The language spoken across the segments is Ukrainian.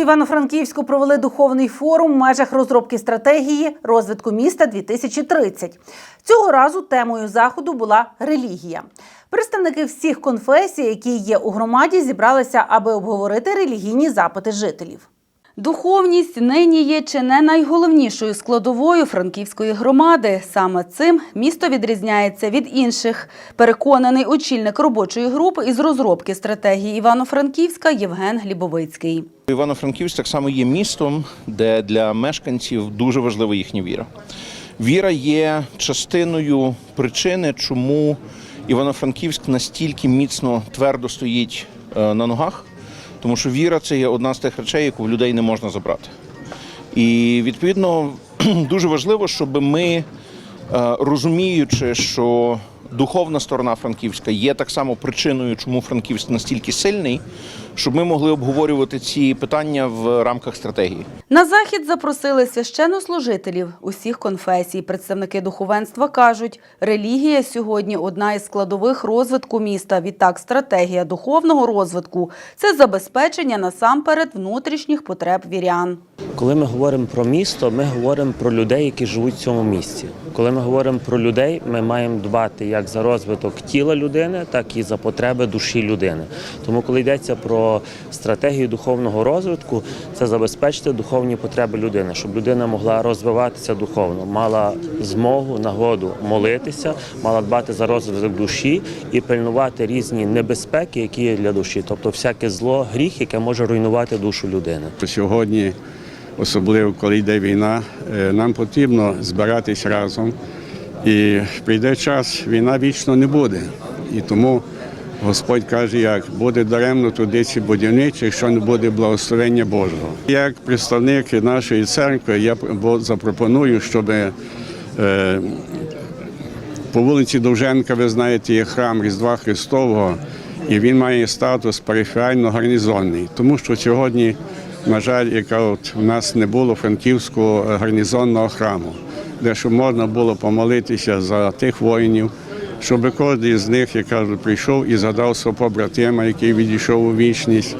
Івано-Франківську провели духовний форум в межах розробки стратегії розвитку міста 2030. Цього разу темою заходу була релігія. Представники всіх конфесій, які є у громаді, зібралися, аби обговорити релігійні запити жителів. Духовність нині є чи не найголовнішою складовою франківської громади. Саме цим місто відрізняється від інших. Переконаний очільник робочої групи із розробки стратегії Івано-Франківська Євген Глібовицький. Івано-Франківськ так само є містом, де для мешканців дуже важлива їхня віра. Віра є частиною причини, чому Івано-Франківськ настільки міцно твердо стоїть е, на ногах, тому що віра це є одна з тих речей, яку в людей не можна забрати. І відповідно дуже важливо, щоб ми, е, розуміючи, що духовна сторона Франківська є так само причиною, чому Франківськ настільки сильний, щоб ми могли обговорювати ці питання в рамках стратегії. На захід запросили священнослужителів усіх конфесій. Представники духовенства кажуть, релігія сьогодні одна із складових розвитку міста. Відтак, стратегія духовного розвитку це забезпечення насамперед внутрішніх потреб вірян. Коли ми говоримо про місто, ми говоримо про людей, які живуть в цьому місті. Коли ми говоримо про людей, ми маємо дбати як за розвиток тіла людини, так і за потреби душі людини. Тому, коли йдеться про стратегію духовного розвитку, це забезпечити духовні потреби людини, щоб людина могла розвиватися духовно, мала змогу, нагоду молитися, мала дбати за розвиток душі і пильнувати різні небезпеки, які є для душі, тобто всяке зло, гріх, яке може руйнувати душу людини. Сьогодні, особливо коли йде війна, е, нам потрібно збиратись разом. І прийде час, війна вічно не буде. І тому Господь каже, як буде даремно традиції будівничі, якщо не буде благословення Божого. Як представник нашої церкви, я запропоную, щоб е, по вулиці Довженка, ви знаєте, є храм Різдва Христового, і він має статус периферально гарнізонний, тому що сьогодні, на жаль, яка от у нас не було франківського гарнізонного храму, де щоб можна було помолитися за тих воїнів, щоб кожен з них, я кажу, прийшов і згадав свого побратима, який відійшов у вічність.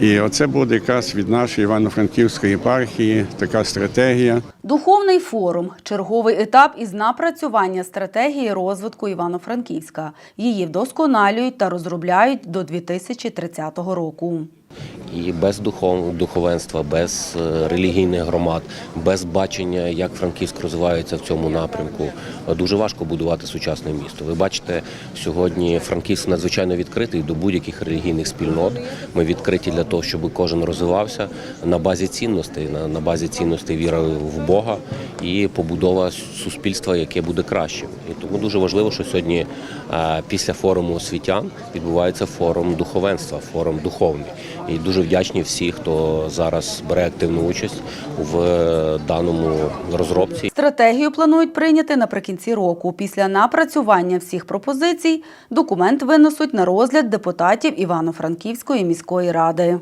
І оце буде якраз від нашої Івано-Франківської єпархії така стратегія. Духовний форум черговий етап із напрацювання стратегії розвитку Івано-Франківська. Її вдосконалюють та розробляють до 2030 року. І без духов, духовенства, без е, релігійних громад, без бачення, як Франківськ розвивається в цьому напрямку, дуже важко будувати сучасне місто. Ви бачите, сьогодні Франківськ надзвичайно відкритий до будь-яких релігійних спільнот. Ми відкриті для того, щоб кожен розвивався на базі цінностей, на базі цінностей віри в Бога і побудова суспільства, яке буде кращим. І тому дуже важливо, що сьогодні е, після форуму освітян відбувається форум духовенства, форум духовний. І дуже вдячні всі, хто зараз бере активну участь в даному розробці. Стратегію планують прийняти наприкінці року. Після напрацювання всіх пропозицій документ винесуть на розгляд депутатів Івано-Франківської міської ради.